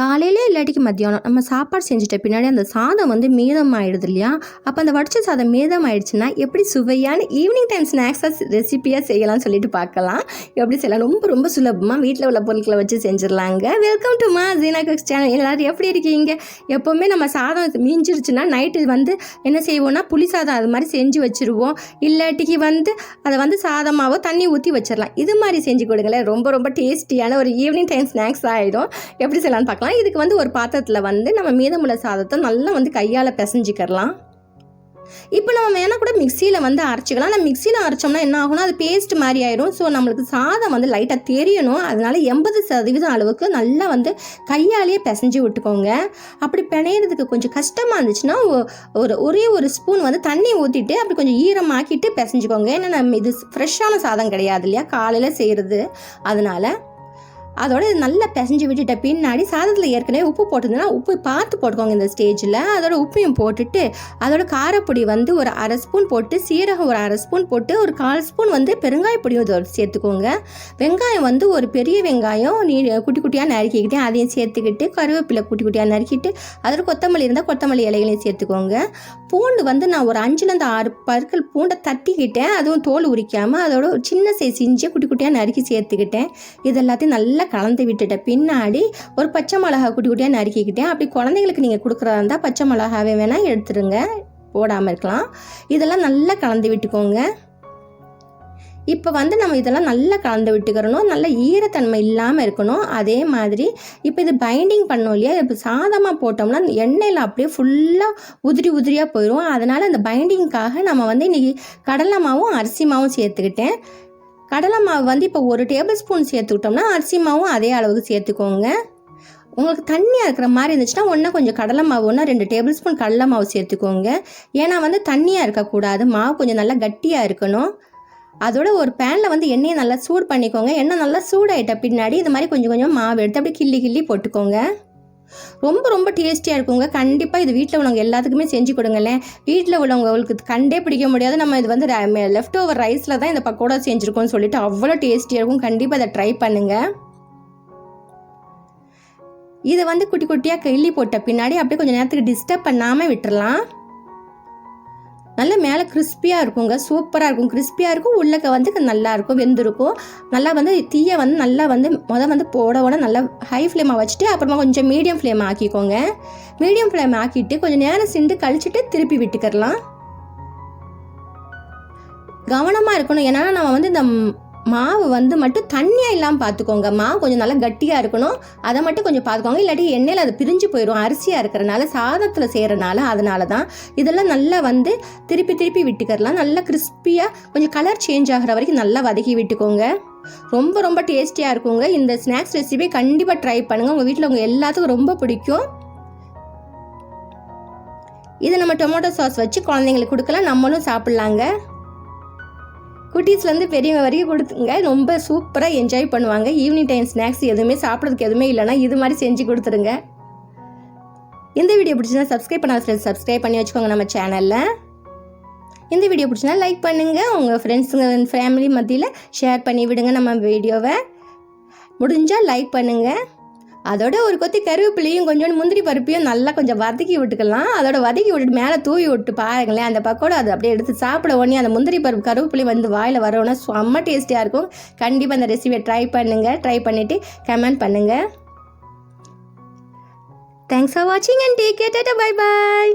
காலையில் இல்லாட்டிக்கு மத்தியானம் நம்ம சாப்பாடு செஞ்சுட்ட பின்னாடி அந்த சாதம் வந்து மீதம் ஆயிடுது இல்லையா அப்போ அந்த வடிச்ச சாதம் மீதம் ஆயிடுச்சுன்னா எப்படி சுவையான ஈவினிங் டைம் ஸ்நாக்ஸாக ரெசிபியாக செய்யலாம்னு சொல்லிட்டு பார்க்கலாம் எப்படி செய்யலாம்? ரொம்ப ரொம்ப சுலபமாக வீட்டில் உள்ள பொருட்களை வச்சு செஞ்சிடலாங்க. வெல்கம் டு மா ஜீனா குக்ஸ் சேனல் எல்லோரும் எப்படி இருக்கீங்க? எப்போவுமே நம்ம சாதம் மீஞ்சிருச்சுன்னா நைட்டு வந்து என்ன செய்வோம்னா புளி சாதம் அது மாதிரி செஞ்சு வச்சுருவோம். இல்லாட்டிக்கு வந்து அதை வந்து சாதமாகவோ தண்ணி ஊற்றி வச்சிடலாம். இது மாதிரி செஞ்சு கொடுங்களேன். ரொம்ப ரொம்ப டேஸ்டியான ஒரு ஈவினிங் டைம் ஸ்நாக்ஸ் ஆகிடும் எப்படி செய்யலாம்னு பார்க்கலாம் இதுக்கு வந்து ஒரு பாத்திரத்தில் வந்து நம்ம மீதமுள்ள சாதத்தை நல்லா வந்து கையால் பிசைஞ்சிக்கிறலாம். இப்போ நம்ம வேணால் கூட மிக்சியில் வந்து அரைச்சிக்கலாம். ஆனால் மிக்சியில் அரைச்சோம்னா என்ன ஆகும்னா அது பேஸ்ட் மாதிரி ஆயிடும் ஸோ நம்மளுக்கு சாதம் வந்து லைட்டாக தெரியணும். அதனால எண்பது சதவீதம் அளவுக்கு நல்லா வந்து கையாலேயே பிசைஞ்சு விட்டுக்கோங்க. அப்படி பிணையிறதுக்கு கொஞ்சம் கஷ்டமாக இருந்துச்சுன்னா ஒரு ஒரே ஒரு ஸ்பூன் வந்து தண்ணி ஊற்றிட்டு அப்படி கொஞ்சம் ஈரமாக்கிட்டு பிசைஞ்சுக்கோங்க. ஏன்னா நம்ம இது ஃப்ரெஷ்ஷான சாதம் கிடையாது இல்லையா? காலையில் செய்கிறது அதனால் அதோட நல்லா பிசைஞ்சு விட்டுட்ட. பின்னாடி சாதத்தில் ஏற்கனவே உப்பு போட்டிருந்ததுன்னா உப்பு பார்த்து போட்டுக்கோங்க இந்த ஸ்டேஜில். அதோட உப்பையும் போட்டுட்டு அதோட காரப்பொடி வந்து ஒரு அரை ஸ்பூன் போட்டு சீரகம் ஒரு அரை ஸ்பூன் போட்டு ஒரு கால் ஸ்பூன் வந்து பெருங்காயப்பொடியும் இதோட சேர்த்துக்கோங்க. வெங்காயம் வந்து ஒரு பெரிய வெங்காயம் நீ குட்டி குட்டியாக நறுக்கிக்கிட்டு அதையும் சேர்த்துக்கிட்டு கருவேப்பிலை குட்டி குட்டியாக நறுக்கிட்டு அதோட கொத்தமல்லி இருந்தால் கொத்தமல்லி இலைகளையும் சேர்த்துக்கோங்க. பூண்டு வந்து நான் ஒரு அஞ்சுலேருந்து ஆறு பற்கள் பூண்டை தட்டிக்கிட்டேன். அதுவும் தோல் உரிக்காமல் அதோட ஒரு சின்ன சைஸ் இஞ்சியை குட்டி குட்டியாக நறுக்கி சேர்த்துக்கிட்டேன். இது எல்லாத்தையும் நல்லா கலந்து விட்டுட்ட. பின்னாடி ஒரு பச்சை மிளகா குட்டி குட்டியாக நறுக்கிக்கிட்டேன். அப்படி குழந்தைங்களுக்கு நீங்கள் கொடுக்குறதா இருந்தால் பச்சை மிளகாவே வேணால் எடுத்துருங்க. போடாமல் இருக்கலாம். இதெல்லாம் நல்லா கலந்து விட்டுக்கோங்க. இப்போ வந்து நம்ம இதெல்லாம் நல்லா கலந்து விட்டுக்கிறணும். நல்ல ஈரத்தன்மை இல்லாமல் இருக்கணும். அதே மாதிரி இப்போ இது பைண்டிங் பண்ணோம் இல்லையா? இப்போ சாதமாக போட்டோம்னா எண்ணெயில் அப்படியே ஃபுல்லாக உதிரி உதிரியாக போயிடும் அதனால் அந்த பைண்டிங்க்காக நம்ம வந்து இன்றைக்கி கடலை மாவும் அரிசி மாவும் சேர்த்துக்கிட்டேன். கடலை மாவு வந்து இப்போ ஒரு டேபிள் ஸ்பூன் சேர்த்துக்கிட்டோம்னா அரிசி மாவும் அதே அளவுக்கு சேர்த்துக்கோங்க. உங்களுக்கு தண்ணியாக இருக்கிற மாதிரி இருந்துச்சுன்னா ஒன்றா கொஞ்சம் கடலை மாவு ஒன்றா ரெண்டு டேபிள் ஸ்பூன் கடலை மாவு சேர்த்துக்கோங்க. ஏன்னா வந்து தண்ணியாக இருக்கக்கூடாது மாவு கொஞ்சம் நல்லா கட்டியாக இருக்கணும். அதோட ஒரு பேனில் வந்து எண்ணெயை நல்லா சூடு பண்ணிக்கோங்க. எண்ணெய் நல்லா சூடாயிட்ட பின்னாடி இது மாதிரி கொஞ்சம் கொஞ்சம் மாவு எடுத்து அப்படியே கிள்ளி கிள்ளி போட்டுக்கோங்க. ரொம்ப ரொம்ப டேஸ்டியாக இருக்குங்க. கண்டிப்பாக இது வீட்டில் உள்ளவங்க எல்லாத்துக்குமே செஞ்சு கொடுங்களேன். வீட்டில் உள்ளவங்களுக்கு கண்டே பிடிக்க முடியாது. நம்ம இது வந்து லெஃப்ட் ஓவர் ரைஸில் தான் இந்த பக்கோடா செஞ்சுருக்கோம்னு சொல்லிட்டு அவ்வளோ டேஸ்டியாக இருக்கும். கண்டிப்பாக அதை ட்ரை பண்ணுங்கள் இதை வந்து குட்டி குட்டியாக கிள்ளி போட்ட பின்னாடி அப்படியே கொஞ்சம் நேரத்துக்கு டிஸ்டர்ப் பண்ணாமல் விட்டுறலாம். நல்ல மேலே கிறிஸ்பியாக இருக்குங்க சூப்பராக இருக்கும். கிறிஸ்பியாக இருக்கும் உள்ளக்க வந்து நல்லா இருக்கும் வெந்திருக்கும். நல்லா வந்து தீயை வந்து நல்லா வந்து முத வந்து போட உட நல்லா ஹை ஃப்ளேமாக வச்சுட்டு அப்புறமா கொஞ்சம் மீடியம் ஃப்ளேம் ஆக்கிக்கோங்க. மீடியம் ஃப்ளேம் ஆக்கிட்டு கொஞ்சம் நேரம் சிண்டு கழிச்சிட்டு திருப்பி விட்டுக்கிறலாம். கவனமாக இருக்கணும். ஏன்னா நம்ம வந்து இந்த மாவு வந்து மட்டும் தண்ணியாக இல்லாமல் பார்த்துக்கோங்க மாவு கொஞ்சம் நல்லா கட்டியாக இருக்கணும். அதை மட்டும் கொஞ்சம் பார்த்துக்கோங்க இல்லாட்டி எண்ணெயில் அது பிரிஞ்சு போயிடும் அரிசியாக இருக்கிறனால சாதத்தில் செய்கிறனால அதனால தான் இதெல்லாம் நல்லா வந்து திருப்பி திருப்பி விட்டுக்கிறலாம் நல்லா கிறிஸ்பியாக கொஞ்சம் கலர் சேஞ்ச் ஆகிற வரைக்கும் நல்லா வதக்கி விட்டுக்கோங்க. ரொம்ப ரொம்ப டேஸ்டியாக இருக்குங்க. இந்த ஸ்நாக்ஸ் ரெசிபி கண்டிப்பாக ட்ரை பண்ணுங்கள் உங்கள் வீட்டில் உங்கள் எல்லாத்துக்கும் ரொம்ப பிடிக்கும். இதை நம்ம டொமேட்டோ சாஸ் வச்சு குழந்தைங்களுக்கு கொடுக்கலாம். நம்மளும் சாப்பிட்லாங்க. குட்டீஸ்லேருந்து பெரியவங்க வரைக்கும் கொடுத்துங்க ரொம்ப சூப்பராக என்ஜாய் பண்ணுவாங்க. ஈவினிங் டைம் ஸ்நாக்ஸ் எதுவுமே சாப்பிட்றதுக்கு எதுவுமே இல்லைன்னா இது மாதிரி செஞ்சு கொடுத்துருங்க. இந்த வீடியோ பிடிச்சிருந்தா சப்ஸ்கிரைப் பண்ணாத ஃப்ரெண்ட்ஸ் சப்ஸ்கிரைப் பண்ணி வச்சுக்கோங்க நம்ம சேனலில் இந்த வீடியோ பிடிச்சினா லைக் பண்ணுங்கள் உங்கள் ஃப்ரெண்ட்ஸுங்க ஃபேமிலி மத்தியில் ஷேர் பண்ணி விடுங்க நம்ம வீடியோவை முடிஞ்சால் லைக் பண்ணுங்கள் அதோட ஒரு கொத்தி கருவேப்பிலையும் கொஞ்சோண்டு முந்திரி பருப்பையும் நல்லா கொஞ்சம் வதக்கி விட்டுக்கலாம். அதோட வதக்கி விட்டுட்டு மேலே தூவி விட்டு பாருங்களேன் அந்த பக்கோட அதை அப்படியே எடுத்து சாப்பிட உடனே அந்த முந்திரி பருப்பு கருவேப்பிலையும் வந்து வாயில் வரவுன்னா செம்ம டேஸ்டியாக இருக்கும். கண்டிப்பாக அந்த ரெசிபியை ட்ரை பண்ணுங்கள் ட்ரை பண்ணிவிட்டு கமெண்ட் பண்ணுங்கள் தேங்க்ஸ் ஃபார் வாட்சிங் and take care bye bye